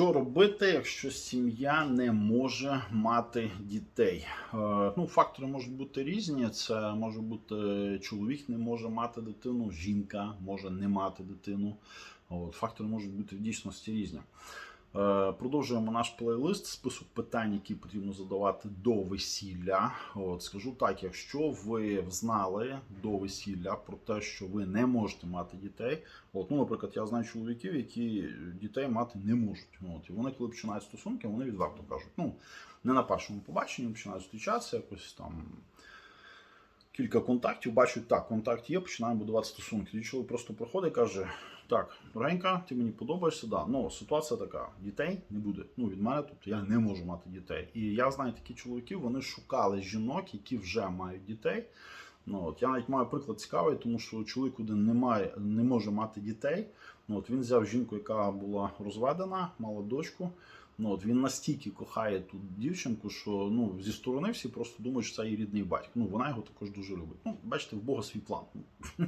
Що робити, якщо сім'я не може мати дітей? Е, Ну, фактори можуть бути різні. Це може бути чоловік не може мати дитину, жінка може не мати дитину. От, фактори можуть бути в дійсності різні. Е, Продовжуємо наш плейлист, список питань, які потрібно задавати до весілля. От скажу так: якщо ви знали до весілля про те, що ви не можете мати дітей, от ну, наприклад, я знаю чоловіків, які дітей мати не можуть. От і вони, коли починають стосунки, вони відверто кажуть, ну не на першому побаченні починають зустрічатися, якось там. Кілька контактів, бачать, так, контакт є, починаємо будувати стосунки. І чоловік просто приходить і каже: Так, дорогенька, ти мені подобаєшся, да. Ну, ситуація така: дітей не буде. Ну, від мене, тобто я не можу мати дітей. І я знаю такі чоловіків, вони шукали жінок, які вже мають дітей. Ну, от, я навіть маю приклад цікавий, тому що чоловік один не, має, не може мати дітей. Ну, от, він взяв жінку, яка була розведена, мала дочку. Ну, от він настільки кохає ту дівчинку, що ну, зі сторони всі просто думають, що це її рідний батько. Ну, вона його також дуже любить. Ну, бачите, в Бога свій план.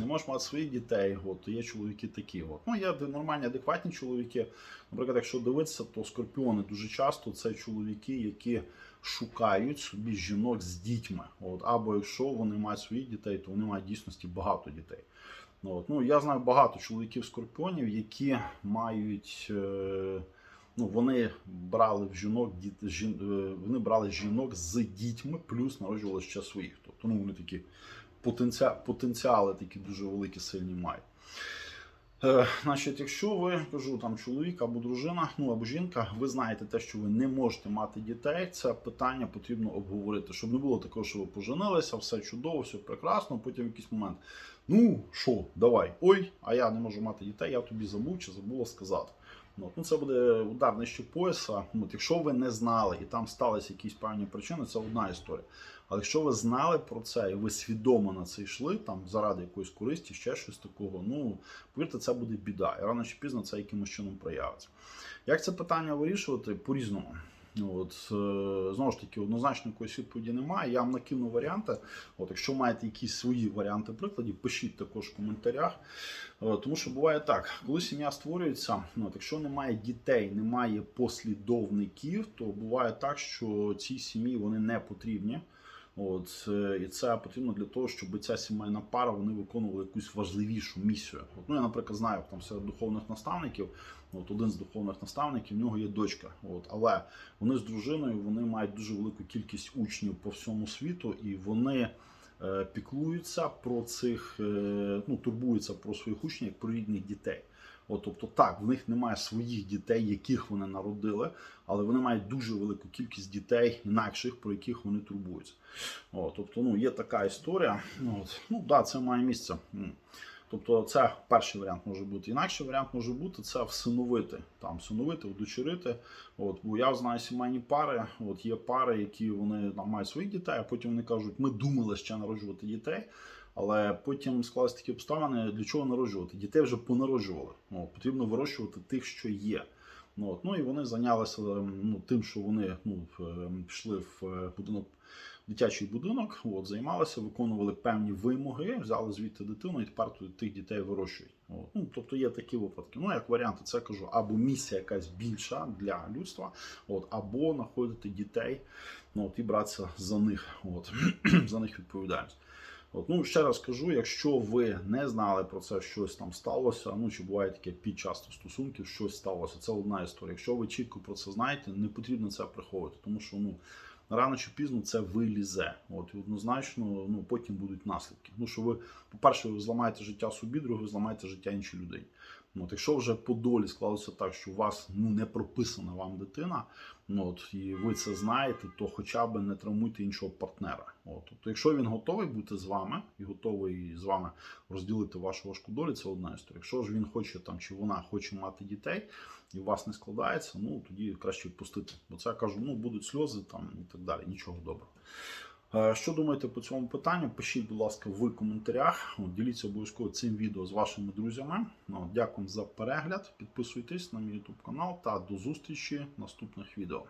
Не можеш мати своїх дітей, то є чоловіки такі. Ну, є нормальні, адекватні чоловіки. Наприклад, якщо дивитися, то скорпіони дуже часто це чоловіки, які шукають собі жінок з дітьми. От, або якщо вони мають своїх дітей, то вони мають дійсності багато дітей. Ну, От. Ну, я знаю багато чоловіків скорпіонів, які мають. Е- ну, вони брали в жінок діт, жін, е, вони брали жінок з дітьми, плюс народжували ще своїх. Тобто ну, вони такі потенціали, потенціали такі дуже великі, сильні мають. Е, значить, якщо ви кажу там чоловік або дружина, ну або жінка, ви знаєте те, що ви не можете мати дітей, це питання потрібно обговорити, щоб не було такого, що ви поженилися, все чудово, все прекрасно. Потім якийсь момент, ну що, давай, ой, а я не можу мати дітей, я тобі забув чи забула сказати. Ну, ну, це буде удар нижче пояса. От, якщо ви не знали і там сталися якісь певні причини, це одна історія. Але якщо ви знали про це і ви свідомо на це йшли, там заради якоїсь користі, ще щось такого, ну повірте, це буде біда. І рано чи пізно це якимось чином проявиться. Як це питання вирішувати? По-різному. От, е, Знову ж таки, однозначно якоїсь відповіді немає. Я вам накину варіанти. От, Якщо маєте якісь свої варіанти прикладів, пишіть також в коментарях. Е, Тому що буває так, коли сім'я створюється, от, якщо немає дітей, немає послідовників, то буває так, що цій сім'ї вони не потрібні. От, е, І це потрібно для того, щоб ця сімейна пара вони виконували якусь важливішу місію. От, ну, Я, наприклад, знаю там серед духовних наставників, от один з духовних наставників, в нього є дочка. От, Але вони з дружиною вони мають дуже велику кількість учнів по всьому світу, і вони е, піклуються про цих, е, ну, турбуються про своїх учнів як про рідних дітей. От, тобто, так, в них немає своїх дітей, яких вони народили, але вони мають дуже велику кількість дітей інакших, про яких вони турбуються. От, тобто, ну, є така історія. От, ну, да, це має місце. Тобто, це перший варіант може бути. Інакший варіант може бути це всиновити, там, всиновити, удочерити. От, бо я знаю сімейні пари. От є пари, які вони там мають своїх дітей, а потім вони кажуть, ми думали ще народжувати дітей. Але потім склалися такі обставини, для чого народжувати? Дітей вже понароджували. Ну, потрібно вирощувати тих, що є. Ну, от, ну і вони зайнялися ем, ну, тим, що вони ну, ем, пішли в е, будинок, дитячий будинок, от, займалися, виконували певні вимоги, взяли звідти дитину і тепер тих дітей вирощують. От. Ну, тобто є такі випадки. Ну, як варіанти, це кажу, або місія якась більша для людства, от, або знаходити дітей ну, от, і братися за них, от, за них відповідальність. От, ну, ще раз кажу, якщо ви не знали про це, щось там сталося, ну чи буває таке під час стосунків, щось сталося. Це одна історія. Якщо ви чітко про це знаєте, не потрібно це приховувати, тому що ну рано чи пізно це вилізе. От і однозначно, ну потім будуть наслідки. Ну що ви, по-перше, ви зламаєте життя собі, друге, ви зламаєте життя іншій людині. От, якщо вже по долі склалося так, що у вас ну не прописана вам дитина, ну от і ви це знаєте, то хоча б не травмуйте іншого партнера. От, тобто, якщо він готовий бути з вами і готовий з вами розділити вашу важку долю, це одна історія. Якщо ж він хоче там чи вона хоче мати дітей і у вас не складається, ну тоді краще відпустити. Бо це я кажу, ну будуть сльози там і так далі. Нічого доброго. Е, Що думаєте по цьому питанню? Пишіть, будь ласка, в коментарях. Діліться обов'язково цим відео з вашими друзями. Дякую за перегляд. Підписуйтесь на мій YouTube канал та до зустрічі в наступних відео.